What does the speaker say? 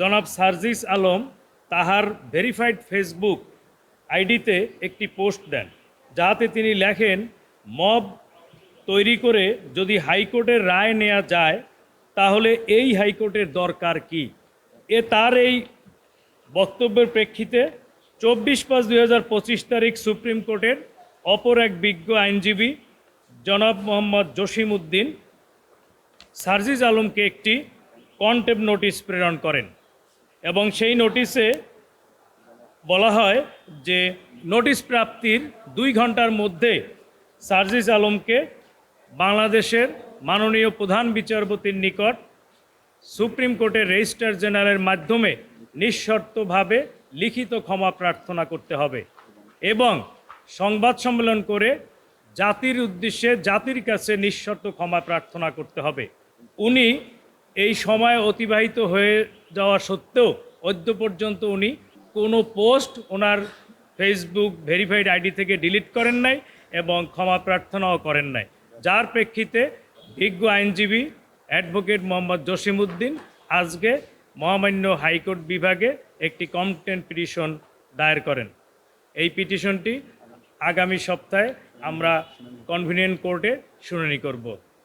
জনাব সার্জিস আলম তাহার verified Facebook আইডিতে একটি পোস্ট দেন, যাতে তিনি লেখেন, মব তৈরি করে যদি হাইকোর্টের রায় নেওয়া যায়, তাহলে এই হাইকোর্টের দরকার কি? এ তার এই বক্তব্যের প্রেক্ষিতে চব্বিশ পাঁচ দুই হাজার পঁচিশ তারিখ সুপ্রিম কোর্টের অপর এক বিজ্ঞ আইনজীবী, জনাব মোহাম্মদ জসিম উদ্দিন সার্জিজ আলমকে একটি কন্টেপ নোটিশ প্রেরণ করেন। এবং সেই নোটিশে বলা হয় যে নোটিশ প্রাপ্তির দুই ঘণ্টার মধ্যে সার্জিস আলমকে বাংলাদেশের মাননীয় প্রধান বিচারপতির নিকট সুপ্রিম কোর্টের রেজিস্ট্রার জেনারেলের মাধ্যমে নিঃশর্তভাবে লিখিত ক্ষমা প্রার্থনা করতে হবে এবং সংবাদ সম্মেলন করে জাতির উদ্দেশ্যে জাতির কাছে নিঃশর্ত ক্ষমা প্রার্থনা করতে হবে। উনি এই সময় অতিবাহিত হয়ে যাওয়া সত্ত্বেও অদ্য পর্যন্ত উনি কোনো পোস্ট ওনার ফেসবুক ভেরিফাইড আইডি থেকে ডিলিট করেন নাই এবং ক্ষমা প্রার্থনাও করেন নাই। যার প্রেক্ষিতে বিজ্ঞ আইনজীবী অ্যাডভোকেট মোহাম্মদ জসিমউদ্দিন আজকে মহামান্য হাইকোর্ট বিভাগে একটি কমপ্লেন পিটিশন দায়ের করেন। এই পিটিশনটি আগামী সপ্তাহে আমরা কনভিনিয়েন্ট কোর্টে শুনানি করব।